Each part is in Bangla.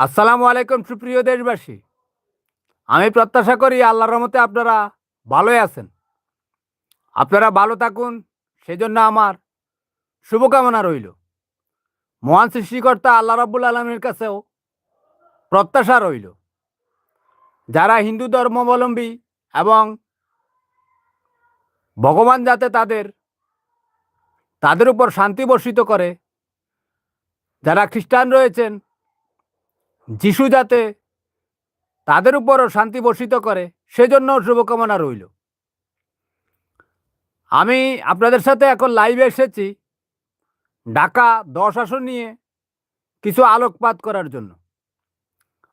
আসসালামু আলাইকুম সুপ্রিয় দেশবাসী। আমি প্রত্যাশা করি আল্লাহর রহমতে আপনারা ভালোই আছেন। আপনারা ভালো থাকুন, সেজন্য আমার শুভকামনা রইল। মহান সৃষ্টিকর্তা আল্লাহ রাব্বুল আলমীর কাছেও প্রত্যাশা রইল। যারা হিন্দু ধর্মাবলম্বী এবং ভগবান যাতে তাদের তাদের উপর শান্তি বর্ষিত করে, যারা খ্রিস্টান রয়েছেন যিশু যাতে তাদের উপরও শান্তি বর্ষিত করে সেজন্য শুভকামনা রইল। আমি আপনাদের সাথে এখন লাইভে এসেছি ঢাকা দশ আসন নিয়ে কিছু আলোকপাত করার জন্য।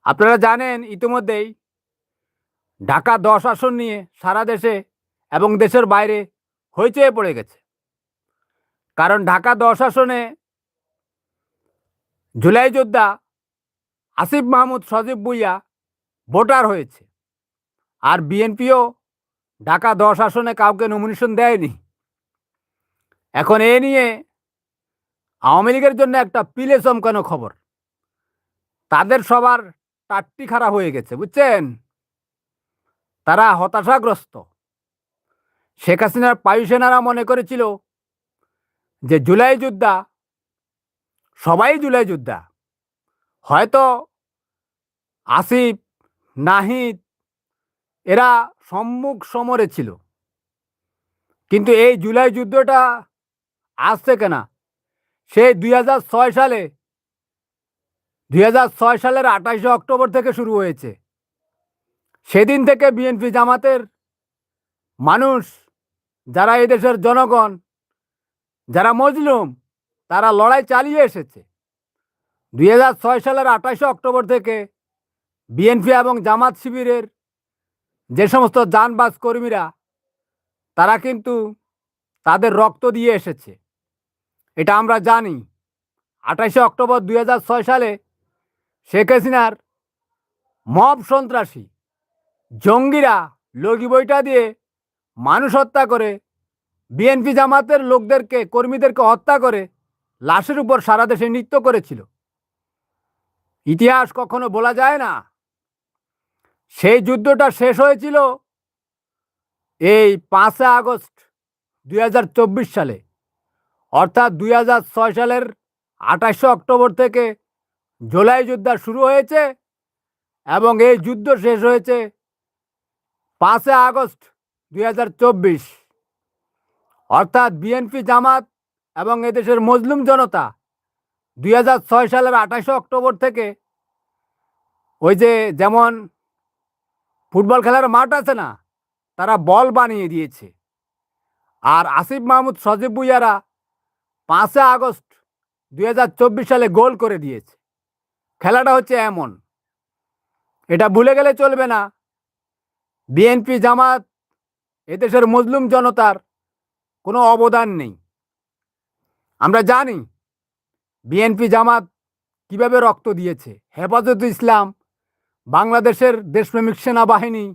আপনারা জানেন, ইতিমধ্যেই ঢাকা দশ আসন নিয়ে সারা দেশে এবং দেশের বাইরে হইচয়ে পড়ে গেছে। কারণ ঢাকা দশ আসনে জুলাই যোদ্ধা আসিফ মাহমুদ, সজীব ভুইয়া ভোটার হয়েছে। আর বিএনপিও ঢাকা দশ আসনে কাউকে নমিনেশন দেয়নি। এখন এ নিয়ে আওয়ামী লীগের জন্য একটা পিলে চমকানো খবর। তাদের সবার টাট্টি খারাপ হয়ে গেছে, বুঝছেন? তারা হতাশাগ্রস্ত। শেখ হাসিনার বায়ুসেনারা মনে করেছিল যে জুলাই যোদ্ধা, সবাই জুলাই যোদ্ধা। হয়তো আসিফ, নাহিদ, এরা সম্মুখ সমরে ছিল। কিন্তু এই জুলাই যুদ্ধটা আজ থেকে না সেই দুই হাজার ছয় সালে, দুই ছয় সালের আঠাশে অক্টোবর থেকে শুরু হয়েছে। সেদিন থেকে বিএনপি জামাতের মানুষ, যারা এদেশের জনগণ, যারা মজলুম, তারা লড়াই চালিয়ে এসেছে। দুই হাজার ছয় সালের আঠাশে অক্টোবর থেকে বিএনপি এবং জামাত শিবিরের যে সমস্ত যানবাস কর্মীরা, তারা কিন্তু তাদের রক্ত দিয়ে এসেছে। এটা আমরা জানি। আঠাশে অক্টোবর দুই হাজার ছয় সালে শেখ হাসিনার মব সন্ত্রাসী জঙ্গিরা লগি বইটা দিয়ে মানুষ হত্যা করে, বিএনপি জামাতের লোকদেরকে, কর্মীদেরকে হত্যা করে লাশের উপর সারা দেশে নৃত্য করেছিল। ইতিহাস কখনো বলা যায় না সেই যুদ্ধটা শেষ হয়েছিল এই পাঁচে আগস্ট দুই হাজার চব্বিশ সালে। অর্থাৎ দুই হাজার ছয় সালের আঠাশে অক্টোবর থেকে জুলাই যুদ্ধ শুরু হয়েছে এবং এই যুদ্ধ শেষ হয়েছে পাঁচে আগস্ট দুই হাজার চব্বিশ। অর্থাৎ বিএনপি জামাত এবং এদেশের মজলুম জনতা দুই হাজার ছয় সালের আঠাশে অক্টোবর থেকে ওই যে যেমন ফুটবল খেলার মাঠ আছে না, তারা বল বানিয়ে দিয়েছে। আর আসিফ মাহমুদ সজীব ভুইয়ারা পাঁচে আগস্ট দু হাজার চব্বিশ সালে গোল করে দিয়েছে। খেলাটা হচ্ছে এমন। এটা ভুলে গেলে চলবে না। বিএনপি, জামাত, এদেশের মুসলিম জনতার কোনো অবদান নেই। আমরা জানি বিএনপি, জামাত কীভাবে রক্ত দিয়েছে। হেফাজত ইসলাম বাংলাদেশের দেশপ্রেমিক সেনাবাহিনী,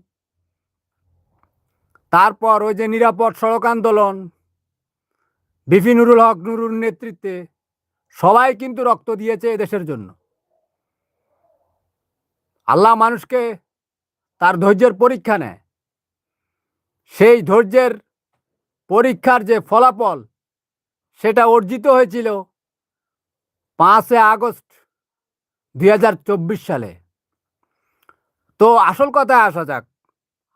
তারপর ওই যে নিরাপদ সড়ক আন্দোলন, বিপি নুরুল হক নুরুর নেতৃত্বে, সবাই কিন্তু রক্ত দিয়েছে দেশের জন্য। আল্লাহ মানুষকে তার ধৈর্যের পরীক্ষা নেয়। সেই ধৈর্যের পরীক্ষার যে ফলাফল, সেটা অর্জিত হয়েছিল পাঁচে আগস্ট দুই হাজার চব্বিশ সালে। তো আসল কথায় আসা যাক।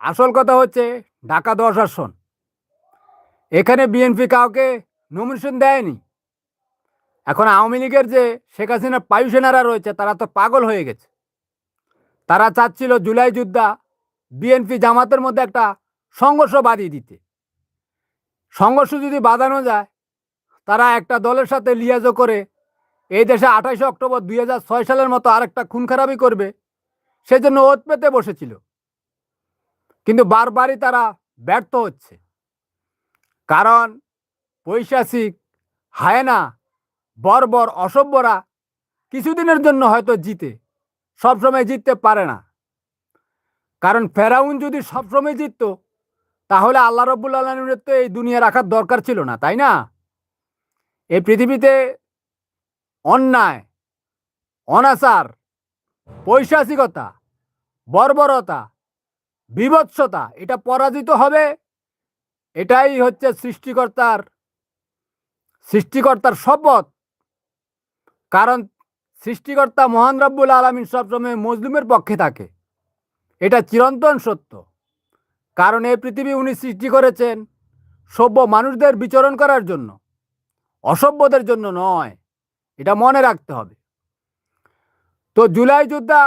আসল কথা হচ্ছে ঢাকা দশ আসন এখানে বিএনপি কাউকে নমিনেশন দেয়নি। এখন আওয়ামী লীগের যে শেখ হাসিনার বায়ুসেনারা রয়েছে, তারা তো পাগল হয়ে গেছে। তারা চাচ্ছিল জুলাই যুদ্ধা বিএনপি জামাতের মধ্যে একটা সংঘর্ষ বাঁধিয়ে দিতে। সংঘর্ষ যদি বাঁধানো যায়, তারা একটা দলের সাথে লিয়াজো করে এই দেশে আঠাশে অক্টোবর দুই হাজার ছয় সালের মতো আরেকটা খুন খারাপই করবে সেজন্য ওত পেতে বসেছিল। কিন্তু বারবারই তারা ব্যর্থ হচ্ছে। কারণ পৈশাচিক, হায়না, বর্বর, অসভ্যরা কিছুদিনের জন্য হয়তো জিতে, সবসময় জিততে পারে না। কারণ ফেরাউন যদি সবসময় জিতত, তাহলে আল্লাহ রব্বুল আলমের তো এই দুনিয়া রাখার দরকার ছিল না, তাই না? এই পৃথিবীতে অন্যায়, অনাচার পৈশাচিকতা, বর্বরতা, বিভৎসতা, এটা পরাজিত হবে। এটাই হচ্ছে সৃষ্টিকর্তার সৃষ্টিকর্তার শপথ। কারণ সৃষ্টিকর্তা মহান রব্বুল আলমিন সবসময় মজলুমের পক্ষে থাকে। এটা চিরন্তন সত্য। কারণ এই পৃথিবী উনি সৃষ্টি করেছেন সভ্য মানুষদের বিচরণ করার জন্য, অসভ্যদের জন্য নয়। এটা মনে রাখতে হবে। তো জুলাই যোদ্ধা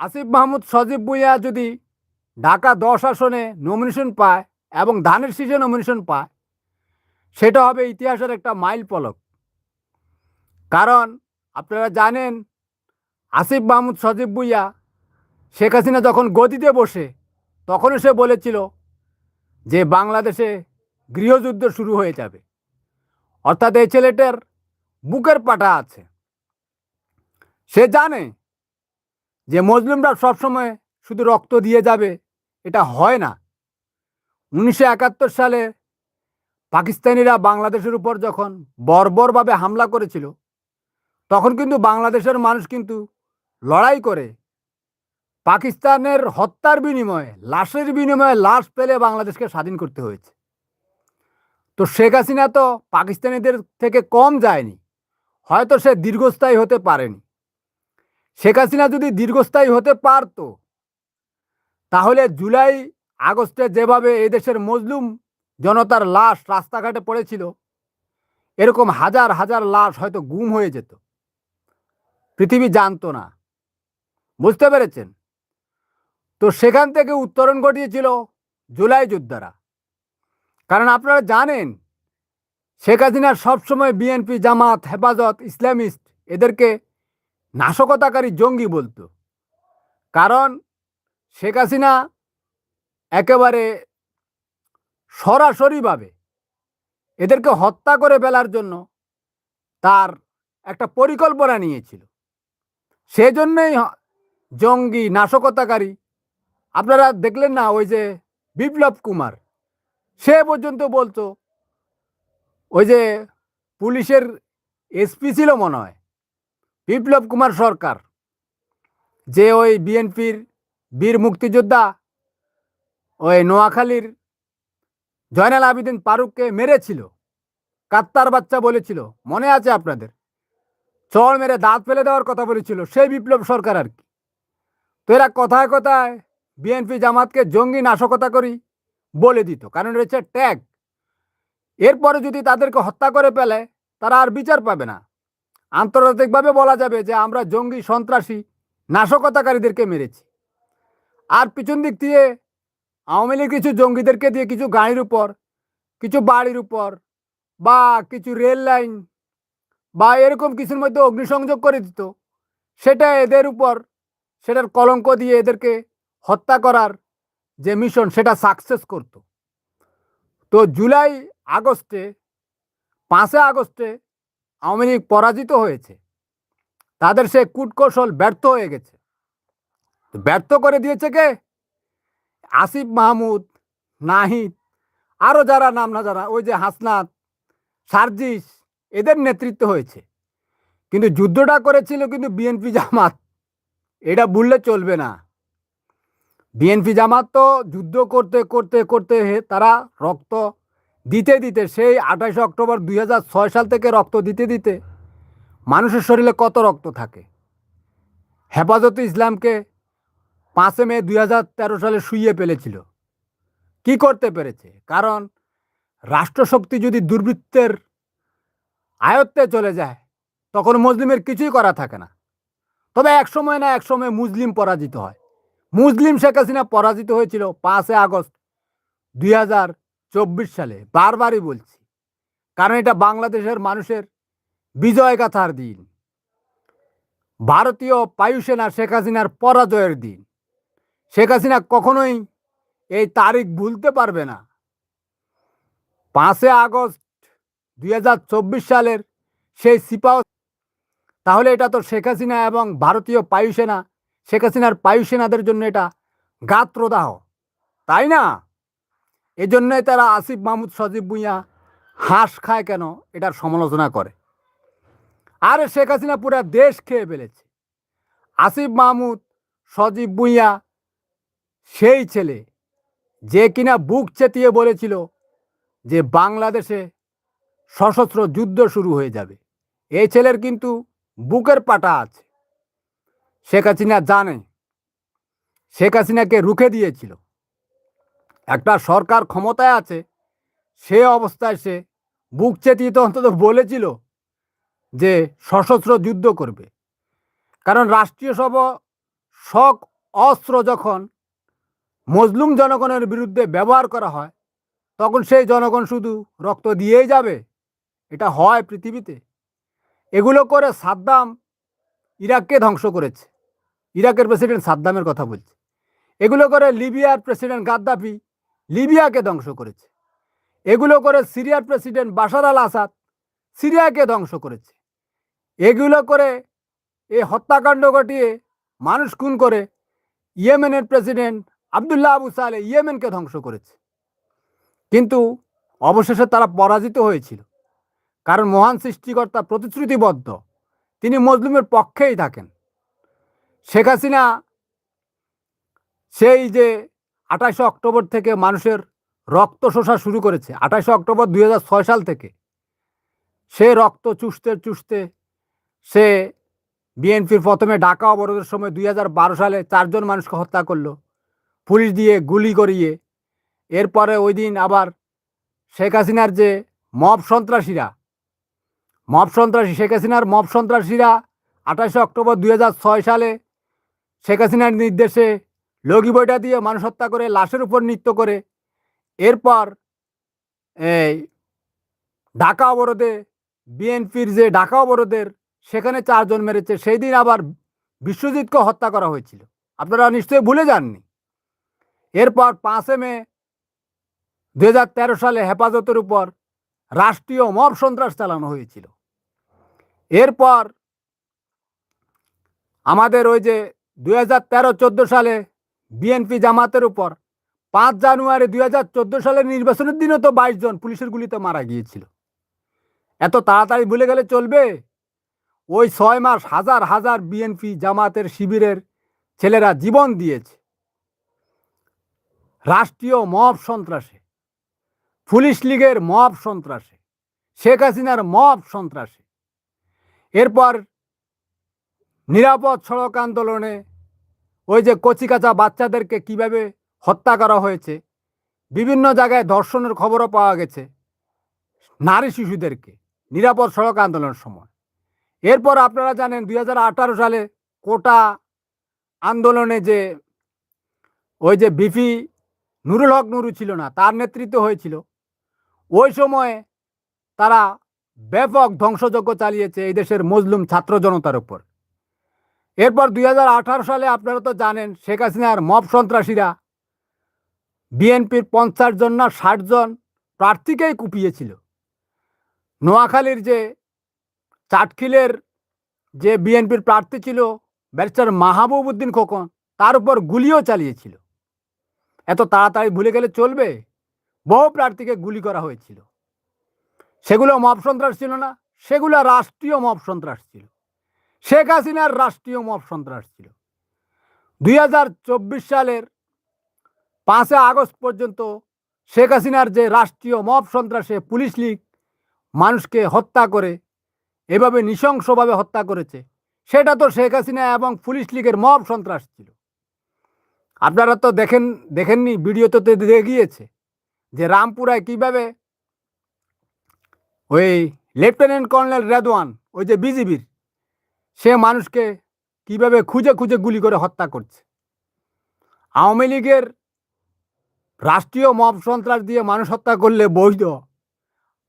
আসিফ মাহমুদ সজীব ভুইয়া যদি ঢাকা দশ আসনে নমিনেশন পায় এবং ধানের শীষে নমিনেশন পায়, সেটা হবে ইতিহাসের একটা মাইল পলক। কারণ আপনারা জানেন, আসিফ মাহমুদ সজীব ভুইয়া শেখ হাসিনা যখন গদিতে বসে, তখনও সে বলেছিল যে বাংলাদেশে গৃহযুদ্ধ শুরু হয়ে যাবে। অর্থাৎ এই ছেলেটার বুকের পাটা আছে। সে জানে যে মুসলিমরা সবসময় শুধু রক্ত দিয়ে যাবে, এটা হয় না। উনিশশো একাত্তর সালে পাকিস্তানিরা বাংলাদেশের উপর যখন বর্বরভাবে হামলা করেছিল, তখন কিন্তু বাংলাদেশের মানুষ কিন্তু লড়াই করে পাকিস্তানের হত্যার বিনিময়ে, লাশের বিনিময়ে লাশ পেলে বাংলাদেশকে স্বাধীন করতে হয়েছে। তো শেখ হাসিনা তো পাকিস্তানিদের থেকে কম যায়নি, হয়তো সে দীর্ঘস্থায়ী হতে পারেনি। শেখ হাসিনা যদি দীর্ঘস্থায়ী হতে পারত, তাহলে জুলাই আগস্টে যেভাবে এদেশের মজলুম জনতার লাশ রাস্তাঘাটে পড়েছিল, এরকম হাজার হাজার লাশ হয়তো গুম হয়ে যেত। পৃথিবী জানতো না। বুঝতে পেরেছেন? তো সেখান থেকে উত্তরণ ঘটিয়েছিল জুলাই যোদ্ধারা। কারণ আপনারা জানেন, শেখ হাসিনা সবসময় বিএনপি, জামাত, হেফাজত, ইসলামিস্ট, এদেরকে নাশকতাকারী জঙ্গি বলতো। কারণ শেখ হাসিনা একেবারে সরাসরিভাবে এদেরকে হত্যা করে ফেলার জন্য তার একটা পরিকল্পনা নিয়েছিল। সেজন্যই জঙ্গি নাশকতাকারী, আপনারা দেখলেন না ওই যে বিপ্লব কুমার? সে পর্যন্ত বলতো, ওই যে পুলিশের এসপি ছিল মনে হয়। বিপ্লব কুমার সরকার, যে ওই বিএনপির বীর মুক্তিযোদ্ধা, ওই নোয়াখালীর জয়নাল আবিদিন ফারুককে মেরেছিল, কাত্তার বাচ্চা বলেছিল, মনে আছে আপনাদের? চড় মেরে দাঁত ফেলে দেওয়ার কথা বলেছিল, সেই বিপ্লব সরকার আর কি। তো এরা কথায় কথায় বিএনপি জামাতকে জঙ্গি নাশকতা করি বলে দিত, কারণ রয়েছে ট্যাগ এরপরে যদি তাদেরকে হত্যা করে ফেলে, তারা আর বিচার পাবে না। আন্তর্জাতিকভাবে বলা যাবে যে আমরা জঙ্গি সন্ত্রাসী, নাশকতাকারীদেরকে মেরেছি। আর পিছন দিক দিয়ে আওয়ামী লীগ কিছু জঙ্গিদেরকে দিয়ে কিছু গাড়ির উপর, কিছু বাড়ির উপর বা কিছু রেল লাইন বা এরকম কিছুর মধ্যে অগ্নিসংযোগ করে দিত। সেটা এদের উপর, সেটার কলঙ্ক দিয়ে এদেরকে হত্যা করার যে মিশন, সেটা সাকসেস করত। তো জুলাই আগস্টে পাঁচে আগস্টে আওয়ামী লীগ পরাজিত হয়েছে, তাদের সে কূটকৌশল ব্যর্থ হয়ে গেছে। ব্যর্থ করে দিয়েছে কে? আসিফ মাহমুদ, নাহিদ আরও যারা নাম না যারা, ওই যে হাসনাত, সার্জিস, এদের নেতৃত্ব হয়েছে। কিন্তু যুদ্ধটা করেছিল কিন্তু বিএনপি জামাত, এটা ভুললে চলবে না। বিএনপি জামাত তো যুদ্ধ করতে করতে করতে তারা রক্ত দিতে দিতে, সেই আঠাশে অক্টোবর দুই হাজার ছয় সাল থেকে রক্ত দিতে দিতে মানুষের শরীরে কত রক্ত থাকে? হেফাজতে ইসলামকে পাঁচে মে দুই হাজার তেরো সালে শুইয়ে ফেলেছিল। কি করতে পেরেছে? কারণ রাষ্ট্রশক্তি যদি দুর্বৃত্তের আয়ত্তে চলে যায়, তখন মুসলিমের কিছুই করা থাকে না। তবে এক সময় না এক সময় মুসলিম পরাজিত হয়। মুসলিম শেখ হাসিনা পরাজিত হয়েছিল পাঁচে আগস্ট দুই হাজার চব্বিশ সালে বারবারই বলছি, কারণ এটা বাংলাদেশের মানুষের বিজয় গাথার দিন। ভারতীয় বায়ুসেনা শেখ হাসিনার পরাজয়ের দিন। শেখ হাসিনা কখনোই এই তারিখ ভুলতে পারবে না। পাঁচে আগস্ট দুই হাজার চব্বিশ সালের সেই সিপাহ তাহলে এটা তো শেখ হাসিনা এবং ভারতীয় বায়ুসেনা, শেখ হাসিনার বায়ুসেনাদের জন্য এটা গাত্রদাহ, তাই না? এজন্যই তারা আসিফ মাহমুদ সজীব ভুঁইয়া হাঁস খায় কেন? এটার সমালোচনা করে। আরে শেখ হাসিনা পুরা দেশ খেয়ে ফেলেছে। আসিফ মাহমুদ সজীব ভুঁইয়া সেই ছেলে যে কিনা বুক চেতিয়ে বলেছিল যে বাংলাদেশে সশস্ত্র যুদ্ধ শুরু হয়ে যাবে। এই ছেলের কিন্তু বুকের পাটা আছে। শেখ হাসিনা জানে। শেখ হাসিনাকে রুখে দিয়েছিল। একটা সরকার ক্ষমতায় আছে, সে অবস্থায় সে বুক চেতিয়ে তো অন্তত বলেছিল যে সশস্ত্র যুদ্ধ করবে। কারণ রাষ্ট্রীয় সব শক অস্ত্র যখন মজলুম জনগণের বিরুদ্ধে ব্যবহার করা হয়, তখন সেই জনগণ শুধু রক্ত দিয়েই যাবে, এটা হয় পৃথিবীতে। এগুলো করে সাদ্দাম ইরাককে ধ্বংস করেছে। ইরাকের প্রেসিডেন্ট সাদ্দামের কথা বলছে। এগুলো করে লিবিয়ার প্রেসিডেন্ট গাদ্দাফি লিবিয়াকে ধ্বংস করেছে। এগুলো করে সিরিয়ার প্রেসিডেন্ট বাশার আল আসাদ সিরিয়াকে ধ্বংস করেছে। এগুলো করে এই হত্যাকাণ্ড ঘটিয়ে মানুষ খুন করে ইয়েমেনের প্রেসিডেন্ট আবদুল্লাহ আবু সালে ইয়েমেনকে ধ্বংস করেছে। কিন্তু অবশেষে তারা পরাজিত হয়েছিল। কারণ মহান সৃষ্টিকর্তা প্রতিশ্রুতিবদ্ধ। তিনি মজলুমের পক্ষেই থাকেন। শেখ হাসিনা সেই যে আঠাশে অক্টোবর থেকে মানুষের রক্ত শোষা শুরু করেছে। আঠাশে অক্টোবর দুই হাজার ছয় সাল থেকে। সে রক্ত চুষতে চুষতে সে বিএনপির প্রথমে ঢাকা অবরোধের সময় দুই হাজার বারো সালে চারজন মানুষকে হত্যা করল। পুলিশ দিয়ে গুলি করিয়ে। এরপরে ওই দিন আবার শেখ হাসিনার যে মব সন্ত্রাসীরা, মব সন্ত্রাসী, শেখ হাসিনার মব সন্ত্রাসীরা আঠাশে অক্টোবর দুই হাজার ছয় সালে শেখ হাসিনার নির্দেশে লগি বইটা দিয়ে মানুষ হত্যা করে, লাশের উপর নৃত্য করে। এরপর এই ঢাকা অবরোধে, বিএনপির যে ঢাকা অবরোধের সেখানে চারজন মেরেছে সেই দিন আবার বিশ্বজিৎকে হত্যা করা হয়েছিল। আপনারা নিশ্চয়ই ভুলে যাননি। এরপর পাঁচে মে দু হাজার তেরো সালে হেফাজতের উপর রাষ্ট্রীয় মব সন্ত্রাস চালানো হয়েছিল। এরপর আমাদের ওই যে দু হাজার তেরো, চোদ্দ সালে বিএনপি জামাতের উপর। পাঁচ জানুয়ারি দুই হাজার চোদ্দ সালের নির্বাচনের দিনও তো বাইশ জন পুলিশের গুলিতে মারা গিয়েছিল। এত তাড়াতাড়ি ভুলে গেলে চলবে? ওই ছয় মাস হাজার হাজার বিএনপি জামাতের শিবিরের ছেলেরা জীবন দিয়েছে। রাষ্ট্রীয় মব সন্ত্রাসে, পুলিশ লীগের মব সন্ত্রাসে, শেখ হাসিনার মব সন্ত্রাসে। এরপর নিরাপদ সড়ক আন্দোলনে ওই যে কচিকাচা বাচ্চাদেরকে কীভাবে হত্যা করা হয়েছে, বিভিন্ন জায়গায় ধর্ষণের খবরও পাওয়া গেছে, নারী শিশুদেরকে, নিরাপদ সড়ক আন্দোলনের সময়। এরপর আপনারা জানেন দুই হাজার আঠারো সালে কোটা আন্দোলনে যে ওই যে বিপি নুরুল হক নুরু ছিল না, তার নেতৃত্ব হয়েছিল, ওই সময়ে তারা ব্যাপক ধ্বংসযজ্ঞ চালিয়েছে এই দেশের মজলুম ছাত্র জনতার উপর। এরপর দুই হাজার আঠারো সালে আপনারা তো জানেন শেখ হাসিনার মব সন্ত্রাসীরা বিএনপির পঞ্চাশ জন না ষাট জন প্রার্থীকেই কুপিয়েছিল। নোয়াখালীর যে চাটখিলের যে বিএনপির প্রার্থী ছিল ব্যারিস্টার মাহবুব উদ্দিন খোকন, তার উপর গুলিও চালিয়েছিল। এত তাড়াতাড়ি ভুলে গেলে চলবে? বহু প্রার্থীকে গুলি করা হয়েছিল। সেগুলো মব সন্ত্রাস ছিল না, সেগুলো রাষ্ট্রীয় মব সন্ত্রাস ছিল। শেখ হাসিনার রাষ্ট্রীয় মব সন্ত্রাস ছিল। দুই হাজার চব্বিশ সালের পাঁচে আগস্ট পর্যন্ত শেখ হাসিনার যে রাষ্ট্রীয় মব সন্ত্রাসে পুলিশ লীগ মানুষকে হত্যা করে, এভাবে নৃশংসভাবে হত্যা করেছে, সেটা তো শেখ হাসিনা এবং পুলিশ লীগের মব সন্ত্রাস ছিল। আপনারা তো দেখেন, দেখেননি, ভিডিওতে তো দেখে গিয়েছে যে রামপুরায় কীভাবে ওই লেফটেন্যান্ট কর্নেল রেদওয়ান, ওই যে বিজিবির সে মানুষকে কীভাবে খুঁজে খুঁজে গুলি করে হত্যা করছে। আওয়ামী লীগের রাষ্ট্রীয় মব সন্ত্রাস দিয়ে মানুষ হত্যা করলে বৈধ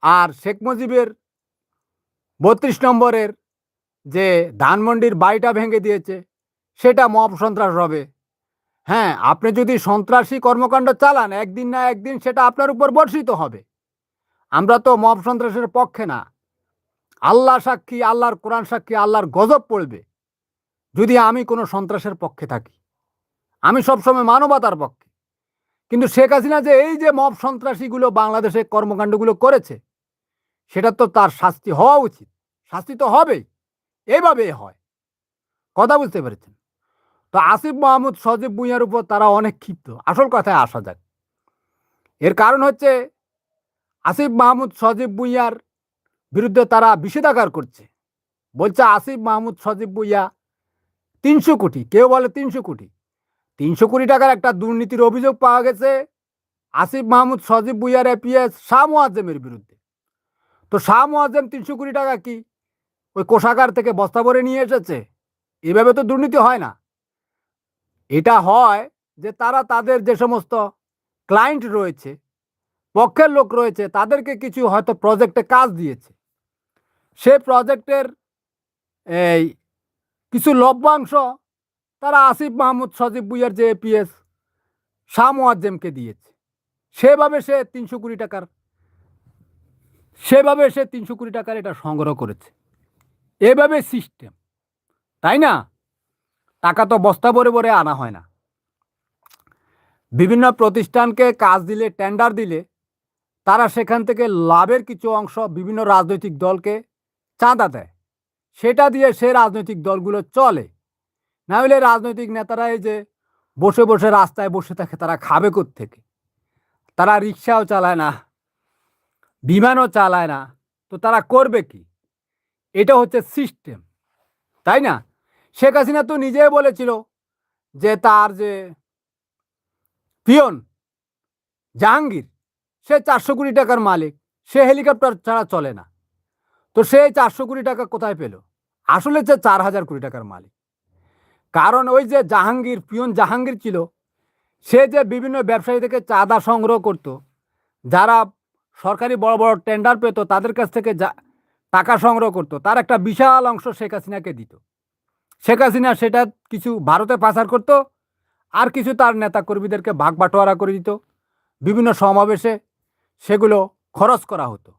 আর শেখ মুজিবের বত্রিশ নম্বরের যে ধানমন্ডির বাড়িটা ভেঙে দিয়েছে, সেটা মব সন্ত্রাস হবে। হ্যাঁ আপনি যদি সন্ত্রাসী কর্মকাণ্ড চালান, একদিন না একদিন সেটা আপনার উপর বর্ষিত হবে। আমরা তো মব সন্ত্রাসের পক্ষে না। আল্লাহ সাক্ষী, আল্লাহর কোরআন সাক্ষী, আল্লাহর গজব পড়বে যদি আমি কোনো সন্ত্রাসের পক্ষে থাকি। আমি সবসময় মানবতার পক্ষে। কিন্তু শেখ হাসিনা যে এই যে মব সন্ত্রাসীগুলো বাংলাদেশে কর্মকাণ্ডগুলো করেছে, সেটা তো তার শাস্তি হওয়া উচিত। শাস্তি তো হবেই। এভাবে হয়। কথা বুঝতে পেরেছেন? তো আসিফ মাহমুদ, সজীব ভুঁইয়ার উপর তারা অনেক ক্ষিপ্ত। আসল কথায় আসা যাক। এর কারণ হচ্ছে, আসিফ মাহমুদ, সজীব ভুঁইয়ার বিরুদ্ধে তারা বিষেধাগার করছে। বলছে আসিফ মাহমুদ সজীব বুইয়া তিনশো কোটি। কেউ বলে তিনশো কোটি। তিনশো কোটি টাকার একটা দুর্নীতির অভিযোগ পাওয়া গেছে আসিফ মাহমুদ সজীব ভুইয়ার এপিএস শাহ মোয়াজ্জেমের বিরুদ্ধে। তো শাহ মোয়াজ্জেম তিনশো কোটি টাকা কি ওই কোষাগার থেকে বস্তা ভরে নিয়ে এসেছে? এভাবে তো দুর্নীতি হয় না। এটা হয় যে তারা তাদের যে সমস্ত ক্লায়েন্ট রয়েছে, পক্ষের লোক রয়েছে, তাদেরকে কিছু হয়তো প্রজেক্টে কাজ দিয়েছে। সে প্রজেক্টের এই, কিছু লভ্যাংশ তারা আসিফ মাহমুদ, সজীব ভুইয়ার যে এপিএস শাহ মোয়াজ্জেমকে দিয়েছে। সেভাবে সে তিনশো কোটি টাকার, সেভাবে সে তিনশো কোটি টাকার এটা সংগ্রহ করেছে। এভাবে সিস্টেম তাই না? টাকা তো বস্তা ভরে ভরে আনা হয় না। বিভিন্ন প্রতিষ্ঠানকে কাজ দিলে টেন্ডার দিলে, তারা সেখান থেকে লাভের কিছু অংশ বিভিন্ন রাজনৈতিক দলকে চাঁদা দেয়। সেটা দিয়ে সে রাজনৈতিক দলগুলো চলে। না হলে রাজনৈতিক নেতারা এই যে বসে বসে রাস্তায় বসে থাকে, তারা খাবে থেকে তারা রিক্সাও চালায় না, বিমানও চালায় না, তো তারা করবে কি? এটা হচ্ছে সিস্টেম, তাই না? শেখ হাসিনা তো নিজেই বলেছিল যে তার যে পিয়ন, জাহাঙ্গীর, সে চারশো কোটি টাকার মালিক, সে হেলিকপ্টার ছাড়া চলে না। তো সে চারশো কোটি টাকা কোথায় পেল? আসলে সে চার হাজার কোটি টাকার মালিক। কারণ ওই যে জাহাঙ্গীর, পিয়ন জাহাঙ্গীর ছিল, সে যে বিভিন্ন ব্যবসায়ী থেকে চাঁদা সংগ্রহ করত, যারা সরকারি বড় বড় টেন্ডার পেত, তাদের কাছ থেকে যা, টাকা সংগ্রহ করতো, তার একটা বিশাল অংশ শেখ হাসিনাকে দিত। শেখ হাসিনা সেটা কিছু ভারতে পাচার করত, আর কিছু তার নেতা কর্মীদেরকে ভাগ বাটোয়ারা করে দিত। বিভিন্ন সমাবেশে সেগুলো খরচ করা হতো।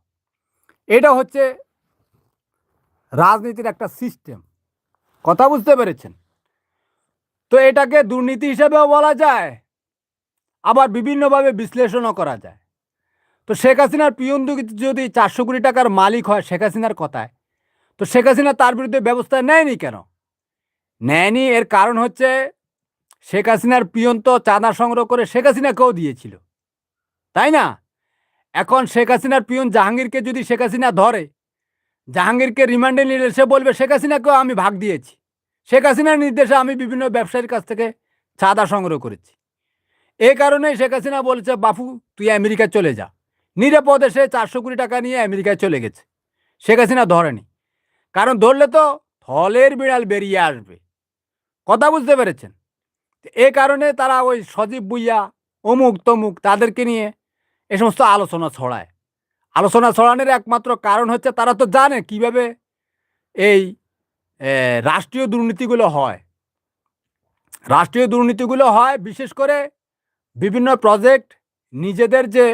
এটা হচ্ছে রাজনীতির একটা সিস্টেম কথা বুঝতে পেরেছেন? তো এটাকে দুর্নীতি হিসেবেও বলা যায়, আবার বিভিন্নভাবে বিশ্লেষণও করা যায়। তো শেখ হাসিনার পিয়ন যদি চারশো কোটি টাকার মালিক হয়, শেখ হাসিনার কথায়, তো শেখ হাসিনা তার বিরুদ্ধে ব্যবস্থা নেয়নি কেন? নেয়নি, এর কারণ হচ্ছে শেখ হাসিনার পিয়ন তো চাঁদা সংগ্রহ করে শেখ হাসিনাকেও দিয়েছিল। তাই না? এখন শেখ হাসিনার পিয়ন জাহাঙ্গীরকে যদি শেখ হাসিনা ধরে জাহাঙ্গীরকে রিমান্ডে নিলে সে বলবে, শেখ হাসিনাকেও আমি ভাগ দিয়েছি। শেখ হাসিনার নির্দেশে আমি বিভিন্ন ব্যবসায়ীর কাছ থেকে চাঁদা সংগ্রহ করেছি। এ কারণে শেখ হাসিনা বলেছে, বাপু, তুই আমেরিকা চলে যা। নিরাপদে সে চারশো কোটি টাকা নিয়ে আমেরিকায় চলে গেছে। শেখ হাসিনা ধরেনি। কারণ ধরলে তো থলের বিড়াল বেরিয়ে আসবে। কথা বুঝতে পেরেছেন? এ কারণে তারা ওই সজীব বুইয়া অমুক তমুক তাদেরকে নিয়ে এ সমস্ত আলোচনা ছড়ায়। আলোচনা ছড়ানোর একমাত্র কারণ হচ্ছে তারা তো জানে কীভাবে এই রাষ্ট্রীয় দুর্নীতিগুলো হয়। রাষ্ট্রীয় দুর্নীতিগুলো হয় বিশেষ করে বিভিন্ন প্রজেক্ট নিজেদের যে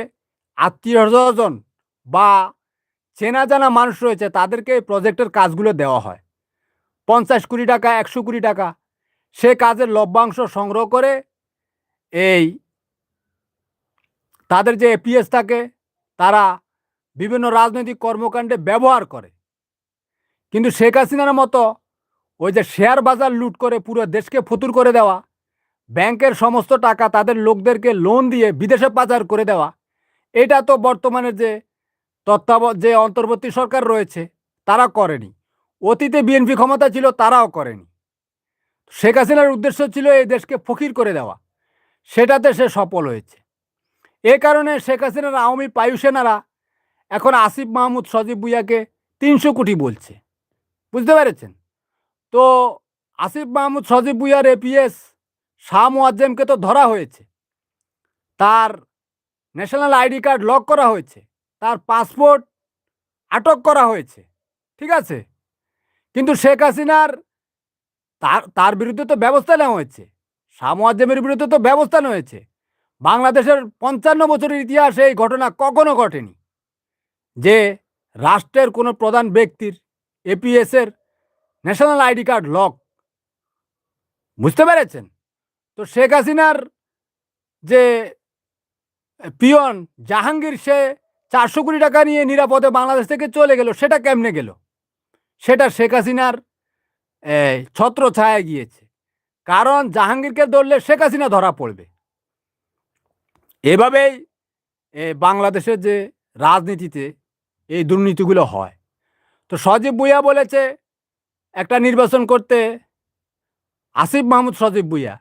আত্মীয় স্বজন বা চেনা জানা মানুষ রয়েছে তাদেরকে এই প্রজেক্টের কাজগুলো দেওয়া হয়। পঞ্চাশ কোটি টাকা, একশো কোটি টাকা সে কাজের লভ্যাংশ সংগ্রহ করে এই তাদের যে এপিএস থাকে তারা বিভিন্ন রাজনৈতিক কর্মকাণ্ডে ব্যবহার করে। কিন্তু শেখ হাসিনার মতো ওই যে শেয়ার বাজার লুট করে পুরো দেশকে ফতুর করে দেওয়া, ব্যাংকের সমস্ত টাকা তাদের লোকদেরকে লোন দিয়ে বিদেশে পাচার করে দেওয়া, এটা তো বর্তমানে যে তত্ত্বাব, যে অন্তর্বর্তী সরকার রয়েছে, তারা করেনি। অতীতে বিএনপি ক্ষমতা ছিল, তারাও করেনি। শেখ হাসিনার উদ্দেশ্য ছিল এই দেশকে ফকির করে দেওয়া। সেটাতে সে সফল হয়েছে। এ কারণে শেখ হাসিনার আওয়ামী পায়ুসেনারা এখন আসিফ মাহমুদ, সজীব ভুইয়াকে তিনশো কোটি বলছে। বুঝতে পেরেছেন? তো আসিফ মাহমুদ, সজীব ভুইয়ার এপিএস শাহ মোয়াজ্জেমকে তো ধরা হয়েছে। তার ন্যাশনাল আইডি কার্ড লক করা হয়েছে। তার পাসপোর্ট আটক করা হয়েছে। ঠিক আছে? কিন্তু শেখ হাসিনার তার তার বিরুদ্ধে তো ব্যবস্থা নেওয়া হয়েছে। শাহ মোয়াজ্জেমের বিরুদ্ধে তো ব্যবস্থা নেওয়া হয়েছে। বাংলাদেশের পঞ্চান্ন বছরের ইতিহাসে এই ঘটনা কখনো ঘটেনি। যে রাষ্ট্রের কোনো প্রধান ব্যক্তির এপিএসের ন্যাশনাল আইডি কার্ড লক বুঝতে পেরেছেন? তো শেখ হাসিনার যে পিয়ন জাহাঙ্গীর, সে চারশো কোটি টাকা নিয়ে নিরাপদে বাংলাদেশ থেকে চলে গেল, সেটা কেমনে গেল? সেটা শেখ হাসিনার ছত্র ছায়া গিয়েছে। কারণ জাহাঙ্গীরকে ধরলে শেখ হাসিনা ধরা পড়বে। এভাবেই বাংলাদেশের যে রাজনীতিতে এই দুর্নীতিগুলো হয়। তো সজীব ভুইয়া বলেছে, একটা নির্বাচন করতে আসিফ মাহমুদ সজীব ভুইয়া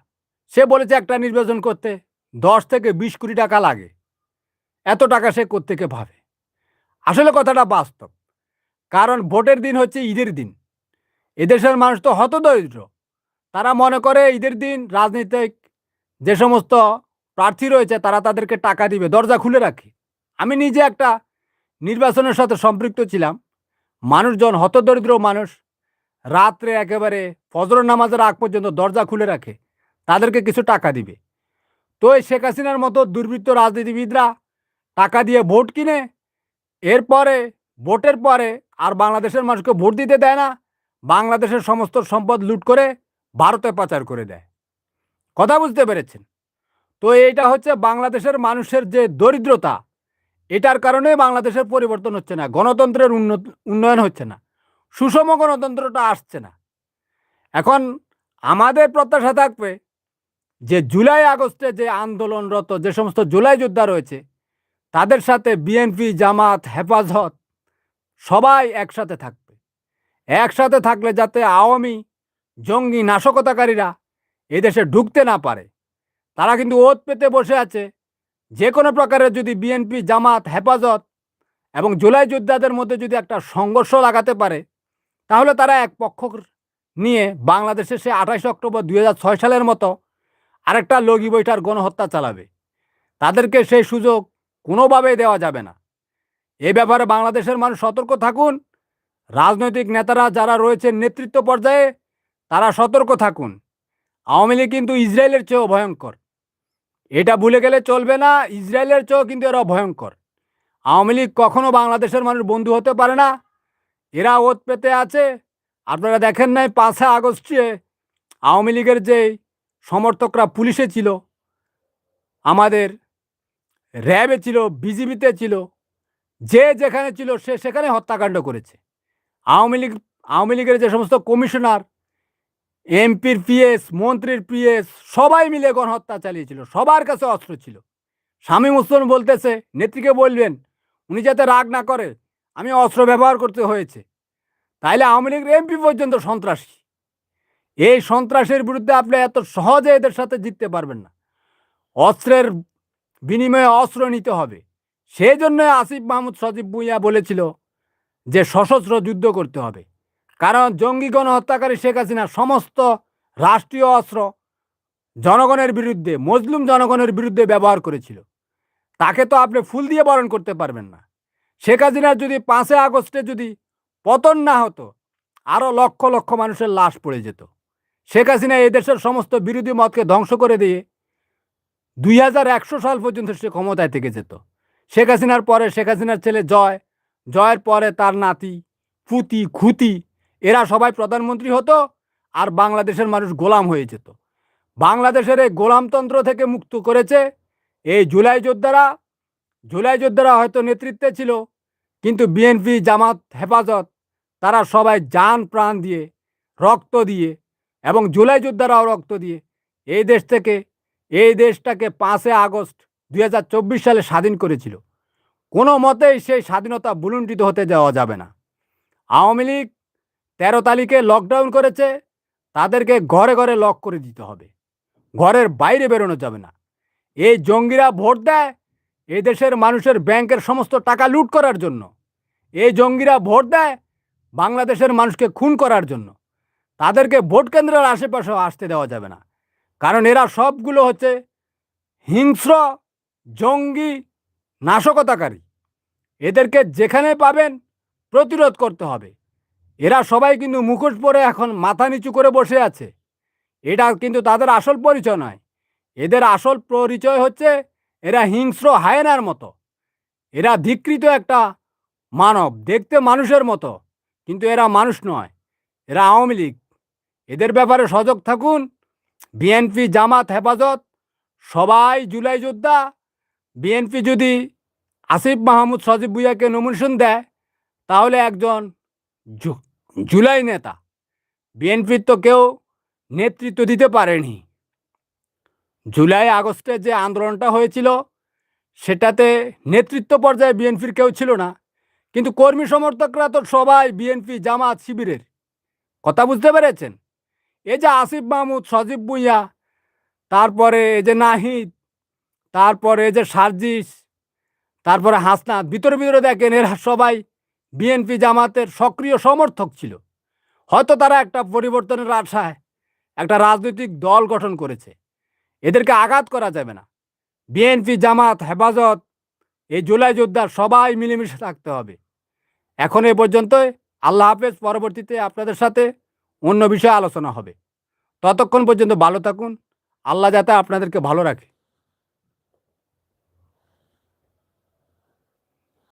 সে বলেছে একটা নির্বাচন করতে দশ থেকে বিশ কোটি টাকা লাগে। এত টাকা সে কোত্থেকে ভাবে? আসলে কথাটা বাস্তব। কারণ ভোটের দিন হচ্ছে ঈদের দিন। এদেশের মানুষ তো হতদরিদ্র। তারা মনে করে ঈদের দিন রাজনৈতিক যে সমস্ত প্রার্থী রয়েছে, তারা তাদেরকে টাকা দিবে, দরজা খুলে রাখে। আমি নিজে একটা নির্বাচনের সাথে সম্পৃক্ত ছিলাম। মানুষজন হতদরিদ্র মানুষ, রাত্রে একেবারে ফজর নামাজের আগ পর্যন্ত দরজা খুলে রাখে, তাদেরকে কিছু টাকা দিবে। তো এই শেখ হাসিনার মতো দুর্বৃত্ত রাজনীতিবিদরা টাকা দিয়ে ভোট কিনে, এরপরে, ভোটের পরে আর বাংলাদেশের মানুষকে ভোট দিতে দেয় না, বাংলাদেশের সমস্ত সম্পদ লুট করে ভারতে পাচার করে দেয়। কথা বুঝতে পেরেছেন? তো এইটা হচ্ছে বাংলাদেশের মানুষের যে দরিদ্রতা এটার কারণে বাংলাদেশের পরিবর্তন হচ্ছে না, গণতন্ত্রের উন্নত, উন্নয়ন হচ্ছে না, সুষম গণতন্ত্রটা আসছে না। এখন আমাদের প্রত্যাশা থাকবে যে জুলাই আগস্টে যে আন্দোলনরত যে সমস্ত জুলাই যোদ্ধা রয়েছে, তাদের সাথে বিএনপি, জামাত, হেফাজত সবাই একসাথে থাকবে। একসাথে থাকলে যাতে আওয়ামী জঙ্গি নাশকতাকারীরা এদেশে ঢুকতে না পারে, তারা কিন্তু ওত পেতে বসে আছে যে কোনো প্রকারের যদি বিএনপি, জামাত, হেফাজত এবং জুলাই যোদ্ধাদের মধ্যে যদি একটা সংঘর্ষ লাগাতে পারে, তাহলে তারা এক পক্ষ নিয়ে বাংলাদেশে সে আঠাশে অক্টোবর দুই হাজার ছয় সালের মতো আরেকটা লগি বৈঠার গণহত্যা চালাবে। তাদেরকে সেই সুযোগ কোনোভাবেই দেওয়া যাবে না। এ ব্যাপারে বাংলাদেশের মানুষ সতর্ক থাকুন। রাজনৈতিক নেতারা যারা রয়েছেন নেতৃত্ব পর্যায়ে, তারা সতর্ক থাকুন। আওয়ামী লীগ কিন্তু ইসরায়েলের চেয়েও ভয়ঙ্কর। এটা ভুলে গেলে চলবে না, ইসরায়েলের চেয়েও কিন্তু এরা ভয়ঙ্কর। আওয়ামী লীগ কখনও বাংলাদেশের মানুষ বন্ধু হতে পারে না, এরা ওত পেতে আছে। আপনারা দেখেন নাই পাঁচে আগস্টে আওয়ামী লীগের যে সমর্থকরা পুলিশে ছিল, আমাদের র্যাবে ছিল, বিজিবিতে ছিল, যে যেখানে ছিল সে সেখানে হত্যাকাণ্ড করেছে। আওয়ামী লীগ, আওয়ামী লীগের যে সমস্ত কমিশনার এমপির পিএস, মন্ত্রীর পিএস, সবাই মিলে গণহত্যা চালিয়েছিল, সবার কাছে অস্ত্র ছিল। স্বামী মুসলমান বলতেছে, নেত্রীকে বলবেন, উনি যাতে রাগ না করে, আমি অস্ত্র ব্যবহার করতে হয়েছে। তাইলে আওয়ামী লীগের এমপি পর্যন্ত সন্ত্রাসী। এই সন্ত্রাসের বিরুদ্ধে আপনি এত সহজে এদের সাথে জিততে পারবেন না। অস্ত্রের বিনিময়ে অস্ত্র নিতে হবে। সেই জন্য আসিফ মাহমুদ সজীব ভুইয়া বলেছিল যে সশস্ত্র যুদ্ধ করতে হবে। কারণ জঙ্গি গণহত্যাকারী শেখ হাসিনা সমস্ত রাষ্ট্রীয় অস্ত্র জনগণের বিরুদ্ধে মজলুম জনগণের বিরুদ্ধে ব্যবহার করেছিল। তাকে তো আপনি ফুল দিয়ে বরণ করতে পারবেন না। শেখ হাসিনার যদি পাঁচে আগস্টে যদি পতন না হতো আরও লক্ষ লক্ষ মানুষের লাশ পড়ে যেত। শেখ হাসিনা এই দেশের সমস্ত বিরোধী মতকে ধ্বংস করে দিয়ে দুই হাজার একশো সাল পর্যন্ত সে ক্ষমতায় থেকে যেত। শেখ হাসিনার পরে শেখ হাসিনার ছেলে জয়, জয়ের পরে তার নাতি, পুতি, খুতি এরা সবাই প্রধানমন্ত্রী হতো আর বাংলাদেশের মানুষ গোলাম হয়ে যেত। বাংলাদেশের এই গোলামতন্ত্র থেকে মুক্ত করেছে এই জুলাই যোদ্ধারা। জুলাই যোদ্ধারা হয়তো নেতৃত্বে ছিল, কিন্তু বিএনপি, জামাত, হেফাজত, তারা সবাই যান প্রাণ দিয়ে, রক্ত দিয়ে এবং জুলাই যোদ্ধারাও রক্ত দিয়ে এই দেশ থেকে, এই দেশটাকে পাঁচে আগস্ট দুই হাজার চব্বিশ সালে স্বাধীন করেছিল। কোনো মতেই সেই স্বাধীনতা বুলুণ্ঠিত হতে দেওয়া যাবে না। আওয়ামী লীগ তেরো তারিখে লকডাউন করেছে, তাদেরকে ঘরে ঘরে লক করে দিতে হবে। ঘরের বাইরে বেরোনো যাবে না। এই জঙ্গিরা ভোট দেয় এই দেশের মানুষের ব্যাংকের সমস্ত টাকা লুট করার জন্য। এই জঙ্গিরা ভোট দেয় বাংলাদেশের মানুষকে খুন করার জন্য। তাদেরকে ভোট কেন্দ্রের আশেপাশেও আসতে দেওয়া যাবে না। কারণ এরা সবগুলো হচ্ছে হিংস্র, জঙ্গি, নাশকতাকারী। এদেরকে যেখানে পাবেন প্রতিরোধ করতে হবে। এরা সবাই কিন্তু মুখোশ পরে এখন মাথা নিচু করে বসে আছে। এটা কিন্তু তাদের আসল পরিচয় নয়। এদের আসল পরিচয় হচ্ছে এরা হিংস্র হায়নার মতো। এরা ধিকৃত একটা মানব, দেখতে মানুষের মতো, কিন্তু এরা মানুষ নয়। এরা আওয়ামী লীগ। এদের ব্যাপারে সজাগ থাকুন। বিএনপি, জামাত, হেফাজত, সবাই জুলাই যোদ্ধা। বিএনপি যদি আসিফ মাহমুদ সজিব ভুইয়াকে নমিনেশন দেয়, তাহলে একজন জু- জুলাই নেতা। বিএনপির তো কেউ নেতৃত্ব দিতে পারেনি। জুলাই, আগস্টে যে আন্দোলনটা হয়েছিল, সেটাতে নেতৃত্ব পর্যায়ে বিএনপির কেউ ছিল না। কিন্তু কর্মী সমর্থকরা তো সবাই বিএনপি জামাত শিবিরের। কথা বুঝতে পেরেছেন? এই যে আসিফ মাহমুদ, সজীব ভুইয়া, তারপরে এই যে নাহিদ, তারপরে এই যে সার্জিস, তারপরে হাসনাত, ভিতরে ভিতরে দেখেন এরা সবাই বিএনপি জামাতের সক্রিয় সমর্থক ছিল। হয়তো তারা একটা পরিবর্তনের আশায় একটা রাজনৈতিক দল গঠন করেছে। এদেরকে আঘাত করা যাবে না। বিএনপি জামাত হেফাজত, এই জুলাই যোদ্ধা সবাই মিলেমিশে থাকতে হবে। এখন এ পর্যন্তই। আল্লাহ হাফেজ। পরবর্তীতে আপনাদের সাথে অন্য বিষয়ে আলোচনা হবে। ততক্ষণ পর্যন্ত ভালো থাকুন। আল্লাহ যাতে আপনাদেরকে ভালো রাখে।